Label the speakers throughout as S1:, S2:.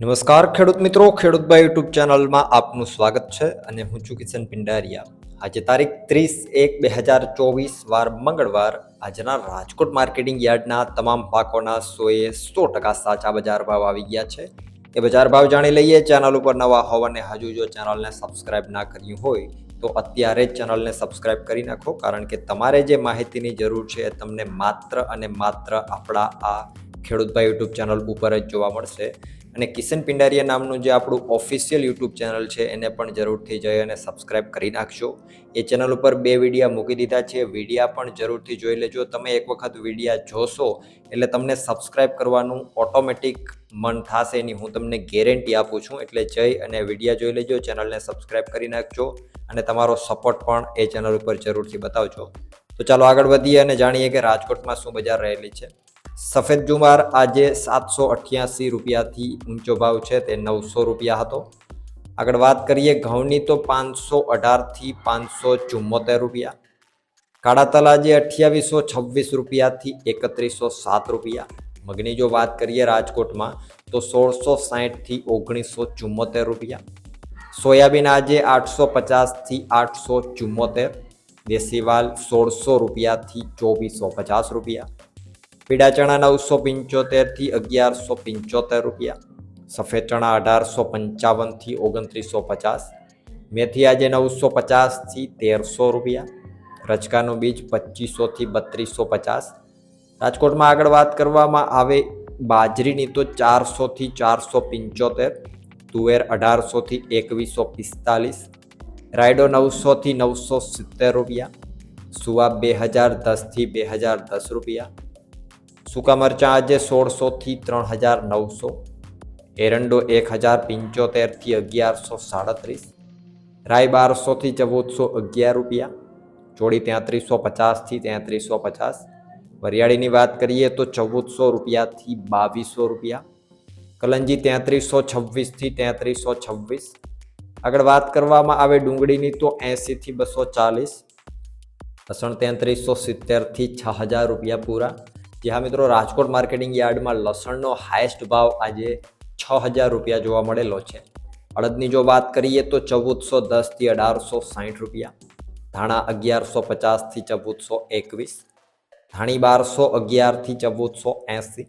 S1: નમસ્કાર, ખેડૂત મિત્રો. ખેડૂતભાઈ યુટ્યુબ ચેનલમાં આપનું સ્વાગત છે અને હું છું કિશન પિંડારિયા. આજે તારીખ ત્રીસ એક બે હજાર ચોવીસ, વાર મંગળવાર, આજના રાજકોટ માર્કેટિંગ યાર્ડના તમામ પાકોના સોએ સો ટકા સાચા બજાર ભાવ આવી ગયા છે. એ બજાર ભાવ જાણી લઈએ. ચેનલ ઉપર નવા હોવાને હજુ જો ચેનલને સબસ્ક્રાઇબ ના કર્યું હોય, તો અત્યારે જ ચેનલને સબસ્ક્રાઇબ કરી નાખો, કારણ કે તમારે જે માહિતીની જરૂર છે તમને માત્ર અને માત્ર આપણા આ ખેડૂતભાઈ યુટ્યુબ ચેનલ ઉપર જ જોવા મળશે. અને કિશન પિંડારિયા નામનું જે આપણું ઓફિશિયલ યુટ્યુબ ચેનલ છે, એને પણ જરૂરથી જઈ અને સબસ્ક્રાઇબ કરી નાખજો. એ ચેનલ ઉપર બે વિડીયા મૂકી દીધા છે. વિડીયા પણ જરૂરથી જોઈ લેજો. તમે એક વખત વિડીયા જોશો, એટલે તમને સબસ્ક્રાઇબ કરવાનું ઓટોમેટિક મન થશે એની હું તમને ગેરંટી આપું છું. એટલે જઈ અને વિડીયા જોઈ લેજો, ચેનલને સબસ્ક્રાઇબ કરી નાખજો, અને તમારો સપોર્ટ પણ એ ચેનલ ઉપર જરૂરથી બતાવજો. તો ચાલો આગળ વધીએ અને જાણીએ કે રાજકોટમાં શું બજાર રહેલી છે. સફેદ જુમાર આજે સાતસો અઠ્યાસી રૂપિયાથી ઊંચો ભાવ છે, તે નવસો રૂપિયા હતો. આગળ વાત કરીએ ઘઉંની તો પાંચસો અઢારથી પાંચસો ચુમ્મોતેર રૂપિયા. કાળા તલ આજે અઠ્યાવીસો છવ્વીસ રૂપિયાથી એકત્રીસો સાત રૂપિયા. મગની જો વાત કરીએ રાજકોટમાં, તો સોળસો સાહીઠથી ઓગણીસો ચુમ્મોતેર રૂપિયા. સોયાબીન આજે આઠસો પચાસથી આઠસો ચુમ્મોતેર દેશીવાલ સોળસો રૂપિયાથી ચોવીસો પચાસ રૂપિયા. પીળા ચણા નવસો પંચોતેરથી અગિયારસો પંચોતેર રૂપિયા. સફેદ ચણા અઢારસો પંચાવનથી ઓગણત્રીસો પચાસ. મેથી આજે નવસો પચાસથી તેરસો રૂપિયા. રચકાનું બીજ પચીસોથી બત્રીસો પચાસ. રાજકોટમાં આગળ વાત કરવામાં આવે બાજરીની તો ચારસોથી ચારસો પંચોતેર, તુવેર અઢારસોથી એકવીસો પિસ્તાલીસ, રાયડો નવસોથી નવસો સિત્તેર રૂપિયા સુવા બે હજાર દસથી બે હજાર દસ રૂપિયા સૂકા મરચાં આજે સોળસોથી ત્રણ હજાર નવસો, એરંડો એક હજાર પંચોતેરથી અગિયારસો સાડત્રીસ રાય બારસોથી ચૌદસો અગિયાર રૂપિયા, ચોળી તેત્રીસો પચાસથી તેત્રીસો પચાસ, વરિયાળીની વાત કરીએ તો ચૌદસો રૂપિયાથી બાવીસો રૂપિયા, કલંજી તેત્રીસો છવ્વીસથી તેત્રીસો છવ્વીસ, આગળ વાત કરવામાં આવે ડુંગળીની તો એંસીથી બસો ચાલીસ, લસણ તેત્રીસો સિત્તેરથી છ હજાર રૂપિયા પૂરા જે હા મિત્રો, રાજકોટ માર્કેટિંગ યાર્ડમાં લસણનો હાઈએસ્ટ ભાવ આજે છ હજાર રૂપિયા જોવા મળેલો છે. અડદની જો વાત કરીએ તો ચૌદસો દસથી અઢારસો સાહીઠ રૂપિયા, ધાણા અગિયારસો પચાસથી ચૌદસો એકવીસ, ધાણી બારસો અગિયારથી ચૌદસો એંસી,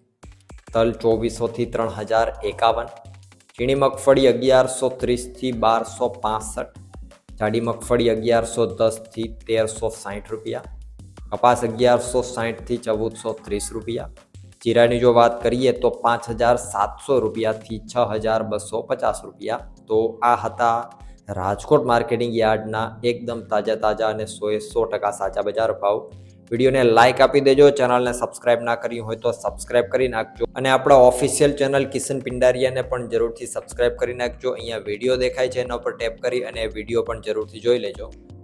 S1: તલ ચોવીસોથી ત્રણ હજાર એકાવન, ચીણી મગફળી અગિયારસો ત્રીસથી બારસો પાસઠ, જાડી મગફળી અગિયારસો દસથી તેરસો સાહીઠ રૂપિયા કપાસ અગિયારસો સાહીઠથી ચૌદસો ત્રીસ રૂપિયા. જીરાની જો વાત કરીએ તો પાંચ હજાર સાતસો રૂપિયાથી છ હજાર બસો પચાસ રૂપિયા. તો આ હતા રાજકોટ માર્કેટિંગ યાર્ડના એકદમ તાજા તાજા અને સોએ સો ટકા સાચા બજાર ભાવ. વિડીયોને લાઇક આપી દેજો, ચેનલને સબસ્ક્રાઇબ ના કરી હોય તો સબસ્ક્રાઇબ કરી નાખજો. અને આપણા ઓફિશિયલ ચેનલ કિશન પિંડારિયાને પણ જરૂરથી સબસ્ક્રાઇબ કરી નાખજો. અહીંયા વીડિયો દેખાય છે, એના ઉપર ટેપ કરી અને વીડિયો પણ જરૂરથી જોઈ લેજો.